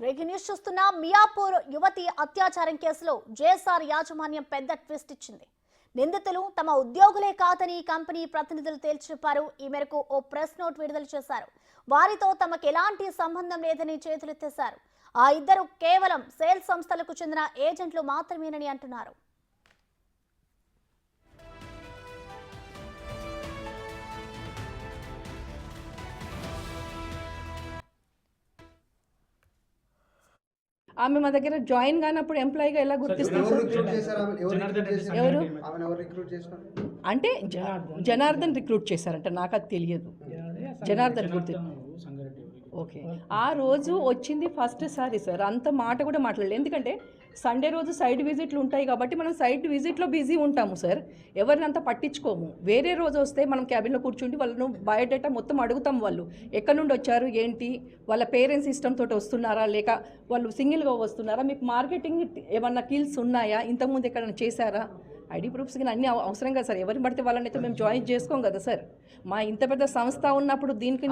Breaking news Miyapur యువతి అత్యాచారం కేసులో జేఎస్ఆర్ యాజమాన్యం పెద్ద ట్విస్ట్ ఇచ్చింది. నిందితులు తమ ఉద్యోగులే కాదని కంపెనీ ప్రతినిధులు తేల్చిపారు ఈ మేరకు ఓ ప్రెస్ నోట్ విడుదల చేశారు. వారితో తమకు ఎలాంటి సంబంధం లేదని చేతులెత్తేశారు. ఆ ఇద్దరు కేవలం సేల్స్ సంస్థలకు చెందిన ఏజెంట్లు మాత్రమేనని అంటున్నారు. ఆమె మా దగ్గర జాయిన్ కానప్పుడు ఎంప్లాయీగా ఎలా గుర్తిస్తాం ఎవరు అంటే జ- జనార్దన్ రిక్రూట్ చేశారంట నాకు అది తెలియదు. జనార్దన్ గుర్తు ఓకే. ఆ రోజు వచ్చింది ఫస్ట్ సారి సార్. అంత మాట కూడా మాట్లాడలేదు. ఎందుకంటే సండే రోజు సైడ్ విజిట్లు ఉంటాయి కాబట్టి మనం సైడ్ విజిట్లో బిజీ ఉంటాము సార్. ఎవరిని అంత పట్టించుకోము. వేరే రోజు వస్తే మనం క్యాబిన్లో కూర్చుండి వాళ్ళను బయోడేటా మొత్తం అడుగుతాం వాళ్ళు. ఎక్కడి నుండి వచ్చారు ఏంటి? వాళ్ళ పేరెంట్స్ సిస్టమ్ తోటి వస్తున్నారా? లేక వాళ్ళు సింగిల్గా వస్తున్నారా? మీకు మార్కెటింగ్ ఏమన్నా కిల్స్ ఉన్నాయా? ఇంతకుముందు ఎక్కడైనా చేశారా? ఐడి ప్రూఫ్స్ కానీ అన్ని అవ- అవసరం కదా సార్. ఎవరిని పడితే వాళ్ళని అయితే మేము జాయిన్ చేసుకోం కదా సార్. మా ఇంత పెద్ద సంస్థ ఉన్నప్పుడు దీనికి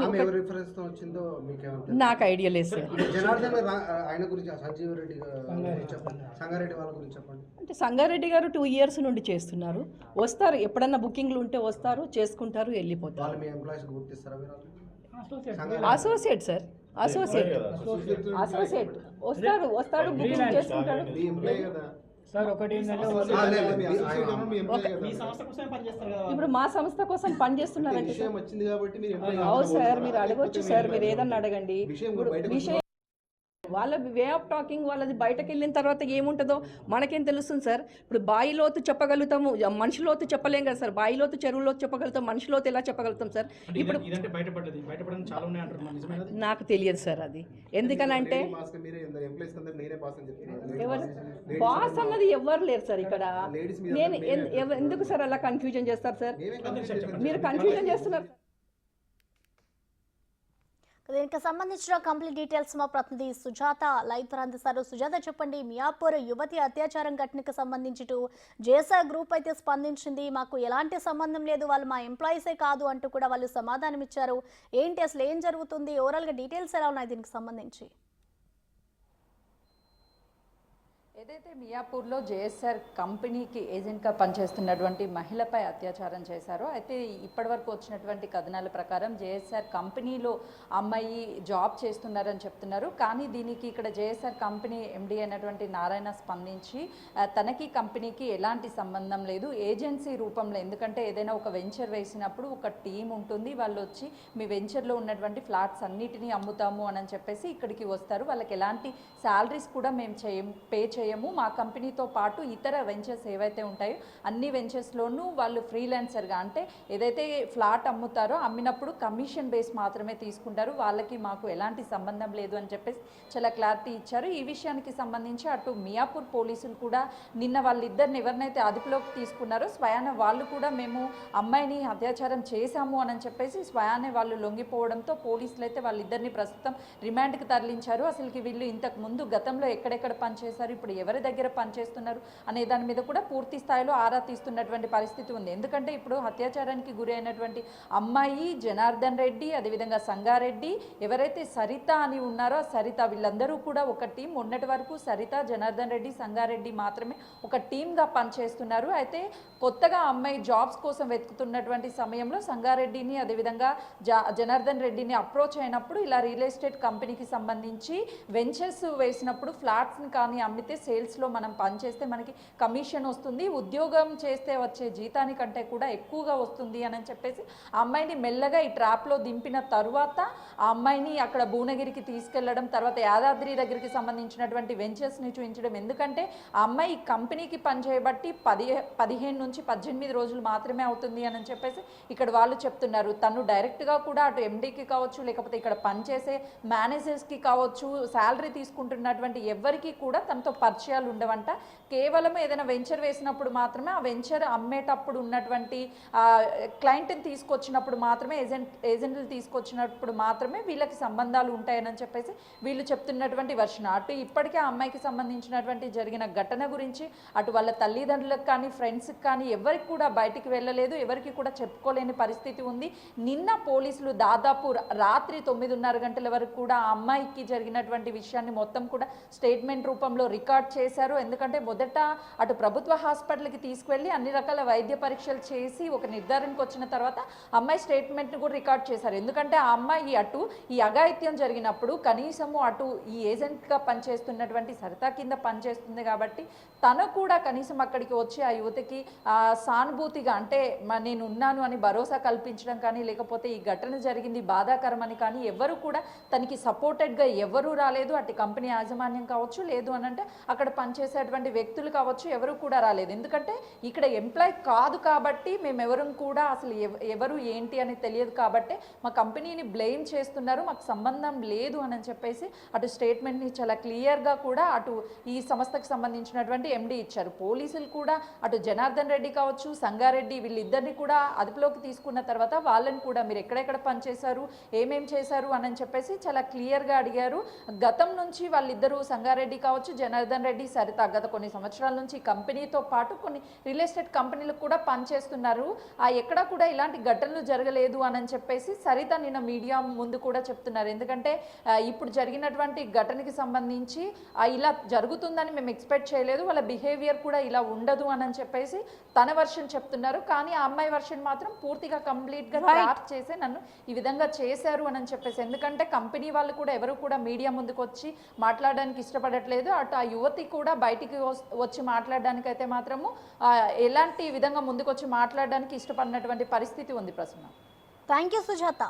నాకు ఐడియా లేదు సార్. జనార్దన్ రా- ఆయన గురించి ఆ సంజీవ్ రెడ్డి గా- గురించి చెప్పండి. సంగారెడ్డి వాళ్ళ గురించి చెప్పండి. అంటే సంగారెడ్డి గారు టూ ఇయర్స్ నుండి చేస్తున్నారు. వస్తారు. ఎప్పుడన్నా బుకింగ్లు ఉంటే వస్తారు. చేసుకుంటారు. వెళ్ళిపోతారు? Associate sir. అసోసియేట్ అసోసియేట్ వస్తారు. వస్తాడు బుకింగ్ చేసుకుంటాడు మీ ఎంప్లాయీ కదా. సార్ ఒకటి ఇప్పుడు మా సంస్థ కోసం పనిచేస్తున్నారంటే అవును సార్ మీరు అడగొచ్చు సార్ మీరు ఏదన్నా అడగండి విషయం వాళ్ళ వే ఆఫ్ టాకింగ్ వాళ్ళది బయటకు వెళ్ళిన తర్వాత ఏముంటుందో మనకేం తెలుస్తుంది సార్? ఇప్పుడు బాయి లోతు చెప్పగలుగుతాము మనిషి లోతు చెప్పలేం కదా సార్? బాయి లోతు చెరువు లోతు చెప్పగలుగుతాం మనిషి లోతు ఎలా చెప్పగలుగుతాం సార్? ఇప్పుడు నాకు తెలియదు సార్ అది. ఎందుకనంటే మాస్క్ మీరే ఎంప్లాయీస్ అందరు నేనే బాస్ అన్నది ఎవరు లేరు సార్ ఇక్కడ? నేను ఎన్- ఎవ- ఎందుకు సార్ అలా కన్ఫ్యూజన్ చేస్తారు సార్. మీరు కన్ఫ్యూజన్ చేస్తున్నారు. దీనికి సంబంధించిన కంప్లీట్ డీటెయిల్స్ మా ప్రతినిధి సుజాత లైవ్ ద్వారా అందిస్తారు సుజాత చెప్పండి మియాపూర్ యువతి అత్యాచారం ఘటనకు సంబంధించి జేసా గ్రూప్ అయితే స్పందించింది. మాకు ఎలాంటి సంబంధం లేదు వాళ్ళు మా ఎంప్లాయీసే కాదు అంటూ కూడా వాళ్ళు సమాధానం ఇచ్చారు ఏంటి అసలు ఏం జరుగుతుంది? ఓవరాల్గా డీటెయిల్స్ ఎలా ఉన్నాయి దీనికి సంబంధించి? ఏదైతే మియాపూర్లో జేఎస్ఆర్ కంపెనీకి ఏజెంట్గా పనిచేస్తున్నటువంటి మహిళపై అత్యాచారం చేశారో అయితే ఇప్పటివరకు వచ్చినటువంటి కథనాల ప్రకారం జేఎస్ఆర్ కంపెనీలో అమ్మాయి జాబ్ చేస్తున్నారని చెప్తున్నారు. కానీ దీనికి ఇక్కడ జేఎస్ఆర్ కంపెనీ ఎండి అయినటువంటి నారాయణ స్పందించి తనకి కంపెనీకి ఎలాంటి సంబంధం లేదు ఏజెన్సీ రూపంలో ఎందుకంటే ఏదైనా ఒక వెంచర్ వేసినప్పుడు ఒక టీం ఉంటుంది వాళ్ళు వచ్చి మీ వెంచర్లో ఉన్నటువంటి ఫ్లాట్స్ అన్నిటినీ అమ్ముతాము అని చెప్పేసి ఇక్కడికి వస్తారు. వాళ్ళకి ఎలాంటి శాలరీస్ కూడా మేము చేయం పే చేయము. మా కంపెనీతో పాటు ఇతర వెంచర్స్ ఏవైతే ఉంటాయో అన్ని వెంచర్స్లోనూ వాళ్ళు ఫ్రీలాన్సర్గా అంటే ఏదైతే ఫ్లాట్ అమ్ముతారో అమ్మినప్పుడు కమిషన్ బేస్ మాత్రమే తీసుకుంటారు. వాళ్ళకి మాకు ఎలాంటి సంబంధం లేదు అని చెప్పేసి చాలా క్లారిటీ ఇచ్చారు. ఈ విషయానికి సంబంధించి అటు మియాపూర్ పోలీసులు కూడా నిన్న వాళ్ళిద్దరిని ఎవరినైతే అదుపులోకి తీసుకున్నారో స్వయాన వాళ్ళు కూడా మేము అమ్మాయిని అత్యాచారం చేశాము అని చెప్పేసి స్వయానే వాళ్ళు లొంగిపోవడంతో పోలీసులు అయితే వాళ్ళిద్దరిని ప్రస్తుతం రిమాండ్కి తరలించారు. అసలుకి వీళ్ళు ఇంతకు ముందు గతంలో ఎక్కడెక్కడ పనిచేశారు ఇప్పుడు ఎవరి దగ్గర పనిచేస్తున్నారు అనే దాని మీద కూడా పూర్తి స్థాయిలో ఆరా తీస్తున్నటువంటి పరిస్థితి ఉంది. ఎందుకంటే ఇప్పుడు అత్యాచారానికి గురి అయినటువంటి అమ్మాయి జనార్దన్ రెడ్డి అదేవిధంగా సంగారెడ్డి ఎవరైతే సరిత అని ఉన్నారో సరిత వీళ్ళందరూ కూడా ఒక టీం. మొన్నటి వరకు సరిత జనార్దన్ రెడ్డి సంగారెడ్డి మాత్రమే ఒక టీమ్గా పనిచేస్తున్నారు. అయితే కొత్తగా అమ్మాయి జాబ్స్ కోసం వెతుకుతున్నటువంటి సమయంలో సంగారెడ్డిని అదేవిధంగా జనార్దన్ రెడ్డిని అప్రోచ్ అయినప్పుడు ఇలా రియల్ ఎస్టేట్ కంపెనీకి సంబంధించి వెంచర్స్ వేసినప్పుడు ఫ్లాట్స్ని కానీ అమ్మితే సేల్స్లో మనం పనిచేస్తే మనకి కమిషన్ వస్తుంది ఉద్యోగం చేస్తే వచ్చే జీతానికంటే కూడా ఎక్కువగా వస్తుంది అని చెప్పేసి ఆ అమ్మాయిని మెల్లగా ఈ ట్రాప్లో దింపిన తరువాత ఆ అమ్మాయిని అక్కడ భువనగిరికి తీసుకెళ్ళడం తర్వాత యాదాద్రి దగ్గరికి సంబంధించినటువంటి వెంచర్స్ని చూపించడం ఎందుకంటే ఆ అమ్మాయి కంపెనీకి పనిచేయబట్టి పది పదిహేను నుంచి పద్దెనిమిది రోజులు మాత్రమే అవుతుంది అని చెప్పేసి ఇక్కడ వాళ్ళు చెప్తున్నారు. తను డైరెక్ట్గా కూడా అటు ఎండీకి కావచ్చు లేకపోతే ఇక్కడ పనిచేసే మేనేజర్స్కి కావచ్చు శాలరీ తీసుకుంటున్నటువంటి ఎవరికి కూడా తనతో పర్ పరిచయాలు ఉండవంట. కేవలం ఏదైనా వెంచర్ వేసినప్పుడు మాత్రమే ఆ వెంచర్ అమ్మేటప్పుడు ఉన్నటువంటి క్లయింట్ని తీసుకొచ్చినప్పుడు మాత్రమే ఏజెంట్ ఏజెంట్లు తీసుకొచ్చినప్పుడు మాత్రమే వీళ్ళకి సంబంధాలు ఉంటాయని చెప్పేసి వీళ్ళు చెప్తున్నటువంటి వర్షం అటు ఇప్పటికే ఆ అమ్మాయికి సంబంధించినటువంటి జరిగిన ఘటన గురించి అటు వాళ్ళ తల్లిదండ్రులకు కానీ ఫ్రెండ్స్కి కానీ ఎవరికి కూడా బయటికి వెళ్ళలేదు ఎవరికి కూడా చెప్పుకోలేని పరిస్థితి ఉంది. నిన్న పోలీసులు దాదాపు రాత్రి తొమ్మిదిన్నర గంటల వరకు కూడా ఆ అమ్మాయికి జరిగినటువంటి విషయాన్ని మొత్తం కూడా స్టేట్మెంట్ రూపంలో రికార్డ్ చేశారు. ఎందుకంటే మొదట అటు ప్రభుత్వ హాస్పిటల్కి తీసుకువెళ్ళి అన్ని రకాల వైద్య పరీక్షలు చేసి ఒక నిర్ధారణకు వచ్చిన తర్వాత అమ్మాయి స్టేట్మెంట్ని కూడా రికార్డ్ చేశారు. ఎందుకంటే ఆ అమ్మాయి అటు ఈ అఘాయిత్యం జరిగినప్పుడు కనీసము అటు ఈ ఏజెంట్గా పనిచేస్తున్నటువంటి సరితా కింద పనిచేస్తుంది కాబట్టి తను కూడా కనీసం అక్కడికి వచ్చి ఆ యువతికి సానుభూతిగా అంటే నేను ఉన్నాను అని భరోసా కల్పించడం కానీ లేకపోతే ఈ ఘటన జరిగింది బాధాకరమని కానీ ఎవరు కూడా తనకి సపోర్టెడ్గా ఎవరూ రాలేదు. అటు కంపెనీ యాజమాన్యం కావచ్చు లేదు అని అంటే అక్కడ పనిచేసేటువంటి వ్యక్తులు కావచ్చు ఎవరు కూడా రాలేదు. ఎందుకంటే ఇక్కడ ఎంప్లాయ్ కాదు కాబట్టి మేము ఎవరు కూడా అసలు ఎవరు ఏంటి అని తెలియదు కాబట్టి మా కంపెనీని బ్లేమ్ చేస్తున్నారు మాకు సంబంధం లేదు అని చెప్పేసి అటు స్టేట్మెంట్ని చాలా క్లియర్గా కూడా అటు ఈ సంస్థకు సంబంధించినటువంటి ఎండీ ఇచ్చారు. పోలీసులు కూడా అటు జనార్దన్ రెడ్డి కావచ్చు సంగారెడ్డి వీళ్ళిద్దరిని కూడా అదుపులోకి తీసుకున్న తర్వాత వాళ్ళని కూడా మీరు ఎక్కడెక్కడ పనిచేశారు ఏమేం చేశారు అని చెప్పేసి చాలా క్లియర్గా అడిగారు. గతం నుంచి వాళ్ళిద్దరూ సంగారెడ్డి కావచ్చు జనార్దన్ రెడ్డి సరిత గత కొన్ని సంవత్సరాల నుంచి కంపెనీతో పాటు కొన్ని రియల్ ఎస్టేట్ కంపెనీలకు కూడా పనిచేస్తున్నారు. ఆ ఎక్కడా కూడా ఇలాంటి ఘటనలు జరగలేదు అని చెప్పేసి సరిత నిన్న మీడియా ముందు కూడా చెప్తున్నారు. ఎందుకంటే ఇప్పుడు జరిగినటువంటి ఘటనకి సంబంధించి ఇలా జరుగుతుందని మేము ఎక్స్పెక్ట్ చేయలేదు. వాళ్ళ బిహేవియర్ కూడా ఇలా ఉండదు అని చెప్పేసి తన వర్షన్ చెప్తున్నారు. కానీ ఆ అమ్మాయి వర్షన్ మాత్రం పూర్తిగా కంప్లీట్గా. ట్రాప్ చేసి నన్ను ఈ విధంగా చేశారు అని చెప్పేసి. ఎందుకంటే కంపెనీ వాళ్ళు కూడా ఎవరు కూడా మీడియా ముందుకు వచ్చి మాట్లాడడానికి ఇష్టపడట్లేదు. అటు ఆ యువతి కూడా బయటికి వచ్చి మాట్లాడడానికి అయితే మాత్రము ఎలాంటి విధంగా ముందుకు వచ్చి మాట్లాడడానికి ఇష్టపడినటువంటి పరిస్థితి ఉంది ప్రసన్న? Thank you Sujatha.